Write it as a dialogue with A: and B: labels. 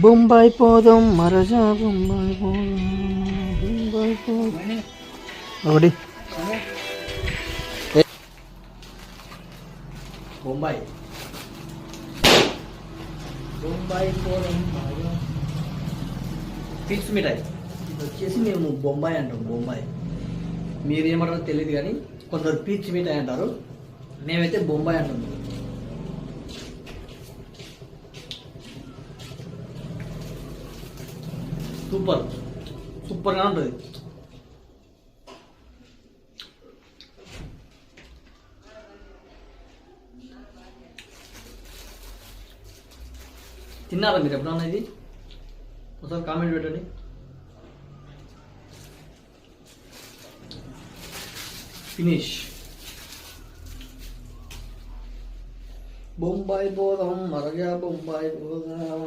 A: బొంబాయి పోదాం మరజా బొంబాయి పోదాం బొంబాయి పోదాం. ఒకటి. బొంబాయి. బొంబాయి పోదాం. ఫిక్స్ మిఠాయి. ఇది వచ్చేసి మేము బొంబాయి అంటాం బొంబాయి. మీరు ఏమంటారో తెలియదు కానీ కొందరు పీచ్ మిఠాయి అంటారు. మేమైతే బొంబాయి అంటాం. సూపర్. సూపర్గా ఉంటుంది. తిన్నారా మీరు ఎప్పుడన్నా ఇది? ఒకసారి కామెంట్ పెట్టండి. ఫినిష్. బొంబాయి పోదాం మరగా బొంబాయి పోదాం